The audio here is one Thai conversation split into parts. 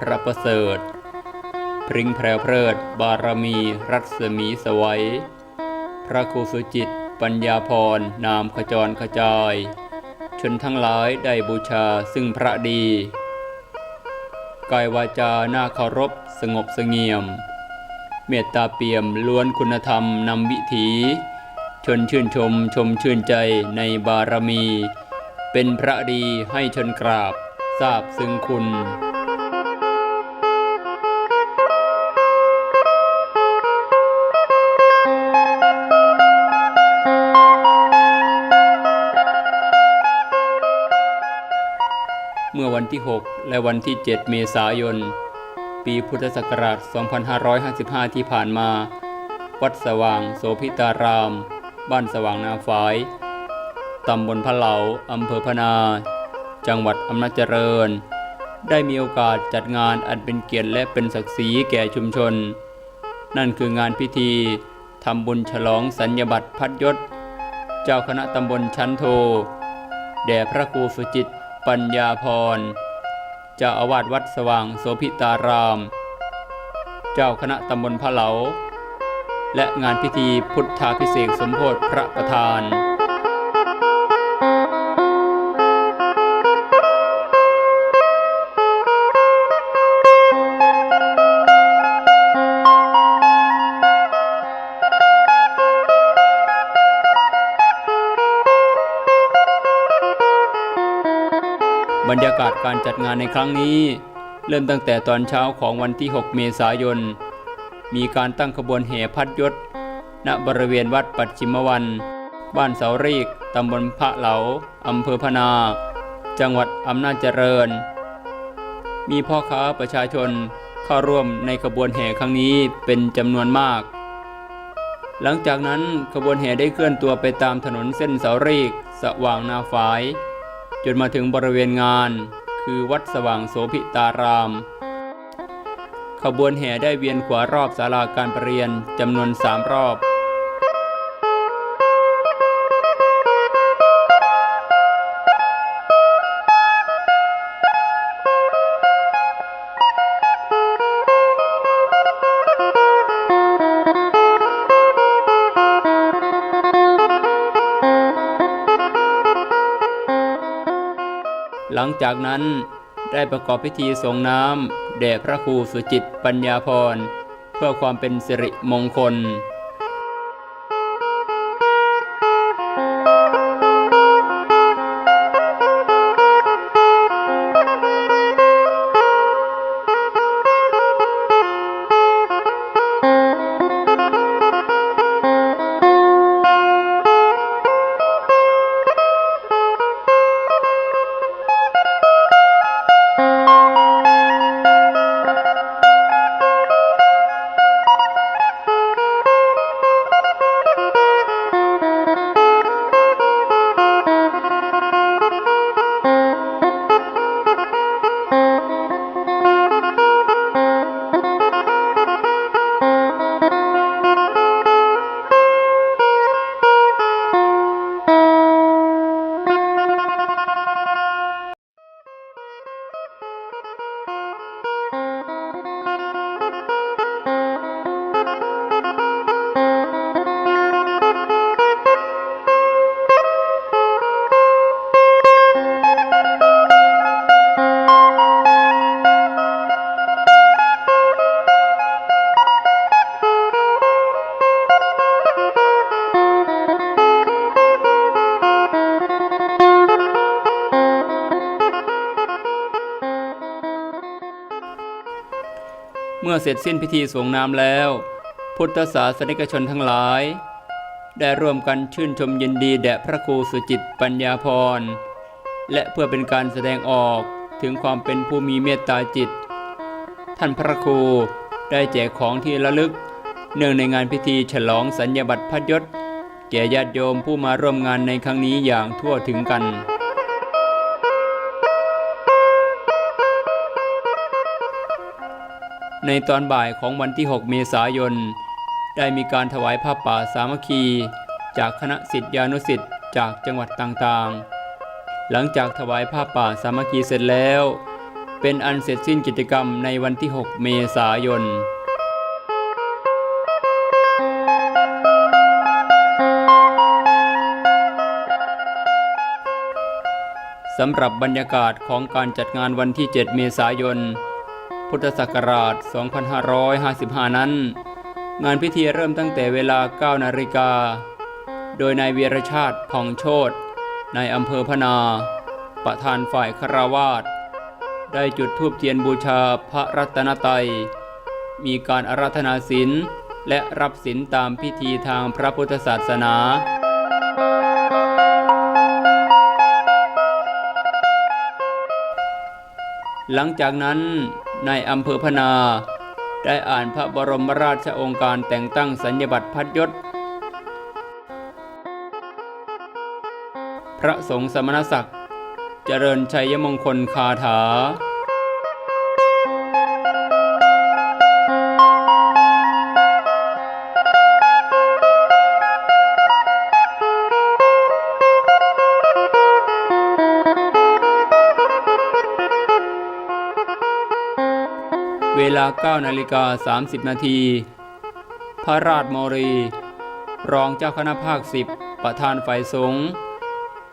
พระประเสริฐ พริ้งแพรวเพริด บารมี รัศมีสวัย พระครูสุจิต ปัญญาพร นามขจรขจาย ชนทั้งหลายได้บูชาซึ่งพระดี กายวาจาหน้าเคารพสงบสงเียม เมตตาเปี่ยมล้วนคุณธรรมนำวิถี ชนชื่นชมชมชื่นใจในบารมี เป็นพระดีให้ชนกราบทราบซึ้งคุณ วันที่ 6 และวันที่ 7 เมษายน ปีพุทธศักราช 2555 ที่ผ่านมา วัดสว่างโสพิตาราม บ้านสว่างนาฝาย ตำบลพะเหลา อำเภอพะนา จังหวัดอำนาจเจริญ ได้มีโอกาสจัดงานอันเป็นเกียรติและเป็นศักดิ์ศรีแก่ชุมชน นั่นคืองานพิธีทำบุญฉลองสัญญบัตรพัดยศ เจ้าคณะตำบลชั้นโท แด่พระครูสุจิต ปัญญาพรเจ้าอาวาสวัดสว่างโสภิตาราม เจ้าคณะตำบลพะเหลา และงานพิธีพุทธาพิเศษสมโพธิพระประธาน บรรยากาศการจัดงานในครั้งนี้ เริ่มตั้งแต่ตอนเช้าของวันที่ 6 เมษายน มีการตั้งขบวนแห่พัดยศ ณบริเวณวัดปัจฉิมวัน บ้านเสารีกตำบลพระเหลาอำเภอพนา จังหวัดอำนาจเจริญ มีพ่อค้าประชาชนเข้าร่วมในขบวนแห่ครั้งนี้เป็นจำนวนมาก หลังจากนั้นขบวนแห่ได้เคลื่อนตัวไปตามถนนเส้นเสารีกสว่างนาฝาย จนมาถึงบริเวณงาน คือวัดสว่างโสภิตาราม ขบวนแห่ได้เวียนขวารอบศาลาการประเรียนจำนวนสามรอบ หลังจากนั้นได้ประกอบพิธีส่งน้ำแด่พระครูสุจิตปัญญาพร เพื่อความเป็นสิริมงคล มื่อเสร็จสิ้นพิธีสวงน้ำแล้ว พุทธศาสนิกชนทั้งหลาย ได้ร่วมกันชื่นชมยินดีแด่พระครูสุจิตปัญญาพร และเพื่อเป็นการแสดงออกถึงความเป็นผู้มีเมตตาจิต ท่านพระครูได้แจกของที่ระลึก เนื่องในงานพิธีฉลองสัญญาบัตรพัดยศแก่ญาติโยมผู้มาร่วมงานในครั้งนี้อย่างทั่วถึงกัน ในตอนบ่ายของวันที่ 6 เมษายน ได้มีการถวายผ้าป่าสามัคคี จากคณะสิทธิานุสิทธิ์จากจังหวัดต่างๆ หลังจากถวายผ้าป่าสามัคคีเสร็จแล้ว เป็นอันเสร็จสิ้นกิจกรรมในวันที่ 6 เมษายนสำหรับบรรยากาศของการจัดงานวันที่ 7 เมษายน พุทธศักราช 2555 นั้น งานพิธีเริ่มตั้งแต่เวลา 9 นาฬิกา โดยนายเวียรชาติผ่องโชตนายอำเภอพนา ประธานฝ่ายคาราวาสได้จุดธูปเทียนบูชาพระรัตนตรัย มีการอาราธนาศีลและรับศีลตามพิธีทางพระพุทธศาสนาหลังจากนั้น ในอำเภอพนา ได้อ่านพระบรมราชองค์การแต่งตั้งสัญญบัตรพัดยศ พระสงฆ์สมณศักดิ์ เจริญชัยมงคลคาถา เวลา9นาฬิกา30 นาที พระราชมรี รองเจ้าคณะภาค10ประธานฝ่ายสงฆ์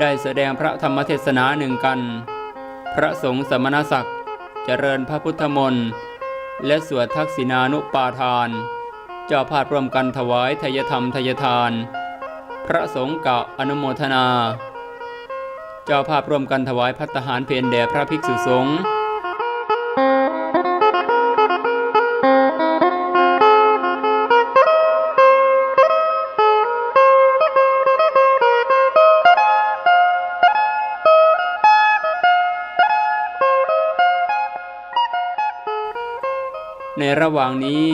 ได้แสดงพระธรรมเทศนาหนึ่งกัน พระสงฆ์สมณศักดิ์เจริญพระพุทธมนต์และสวดทักษิณานุปาทาน เจ้าภาพร่วมกันถวายทยธรรมทยทาน พระสงฆ์กล่าวอนุโมทนา เจ้าภาพร่วมกันถวายพัตตาหารเพนแด่พระภิกษุสงฆ์ ระหว่างนี้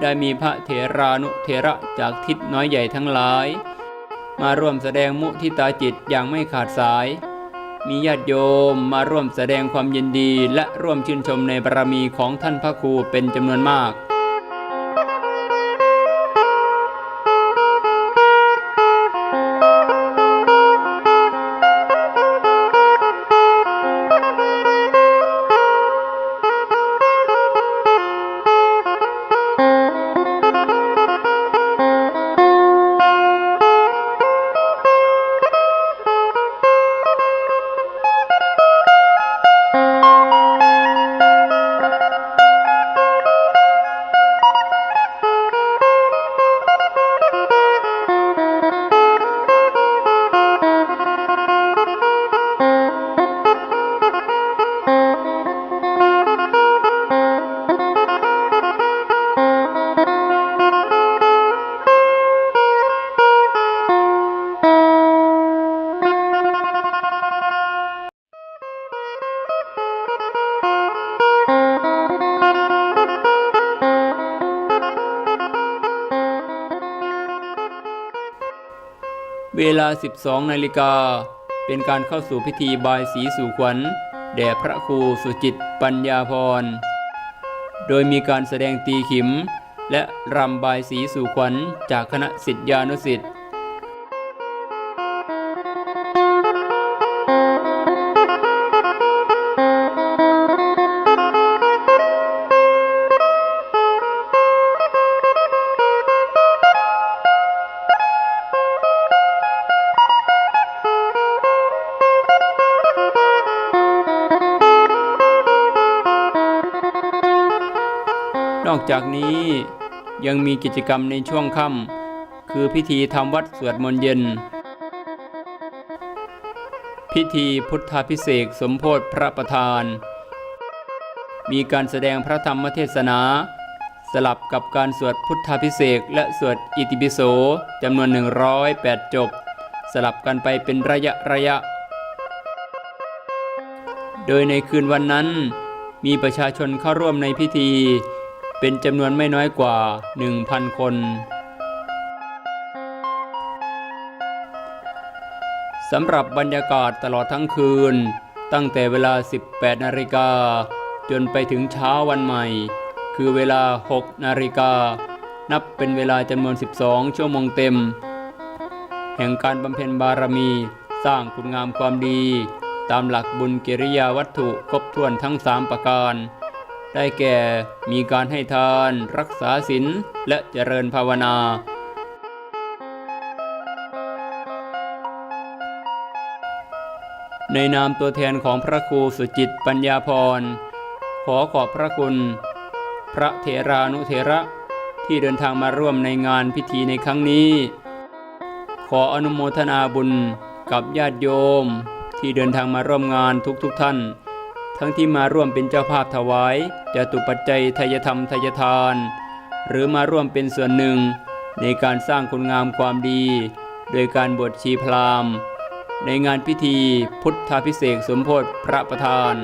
ได้มีพระเถรานุเถระจากทิศน้อยใหญ่ทั้งหลาย มาร่วมแสดงมุทิตาจิตอย่างไม่ขาดสาย มีญาติโยมมาร่วมแสดงความยินดีและร่วมชื่นชมในบารมีของท่านพระครูเป็นจำนวนมาก เวลา 12 นาฬิกา เป็นการเข้าสู่พิธีบายสีสู่ขวัญ แด่พระครูสุจิตปัญญาพร โดยมีการแสดงตีขิม และรำบายสีสู่ขวัญจากคณะสิทธิานุสิทธิ์ นอกจากนี้ยังมีกิจกรรมในช่วงค่ำคือพิธีทำวัดสวดมนต์เย็น พิธีพุทธาพิเศษสมโพธิพระประธาน มีการแสดงพระธรรมเทศนา สลับกับการสวดพุทธาพิเศษและสวดอิติปิโสจำนวน 108 จบ สลับกันไปเป็นระยะระยะ โดยในคืนวันนั้นมีประชาชนเข้าร่วมในพิธี เป็นจำนวนไม่น้อยกว่า 1,000 คน สำหรับบรรยากาศตลอดทั้งคืน ตั้งแต่เวลา 18 นาฬิกา จนไปถึงเช้าวันใหม่ คือเวลา 6 นาฬิกา นับเป็นเวลาจำนวน 12 ชั่วโมงเต็ม แห่งการบำเพ็ญบารมีสร้างคุณงามความดี ตามหลักบุญกิริยาวัตถุครบถ้วนทั้งสามประการ ได้แก่มีการให้ทาน รักษาศีลและเจริญภาวนา ในนามตัวแทนของพระครูสุจิตปัญญาพร ขอขอบพระคุณ พระเถรานุเถระที่เดินทางมาร่วมในงานพิธีในครั้งนี้ ขออนุโมทนาบุญกับญาติโยมที่เดินทางมาร่วมงานทุกๆทท่าน ทั้งที่มาร่วมเป็นเจ้าภาพถวายจะตุปัจจัยทายธรรมทายทาน หรือมาร่วมเป็นส่วนหนึ่ง ในการสร้างคุณงามความดี โดยการบวชชีพราหมณ์ ในงานพิธีพุทธาพิเศษสมโพธิพระประธาน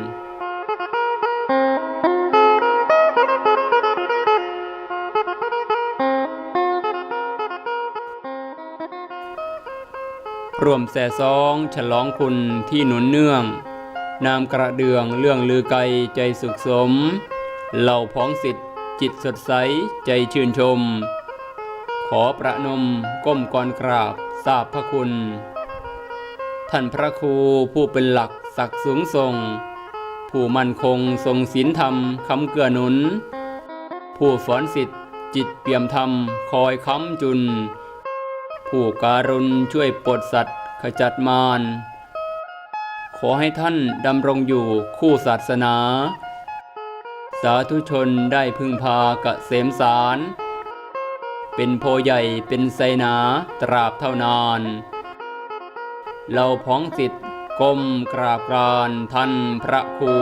ร่วมแส่ซองฉลองคุณที่หนุนเนื่อง นามกระเดืองเรื่องลือไกลใจสุขสม เหล่าพ้องสิทธิ์จิตสดใสใจชื่นชม ขอประนมก้มก่อนกราบทราบพระคุณ ท่านพระครูผู้เป็นหลักศักดิ์สูงส่ง ผู้มั่นคงทรงศีลธรรมคำเกื้อหนุน ผู้สอนสิทธิ์จิตเปี่ยมธรรมคอยค้ำจุน ผู้การุณช่วยปลดสัตว์ขจัดมาร ขอให้ท่านดำรงอยู่คู่ศาสนา สาธุชนได้พึ่งพากะเสมสาร เป็นโพใหญ่เป็นไซนาตราบเท่านานเราพ้องสิทธิ์ก้มกราบกรานท่านพระครู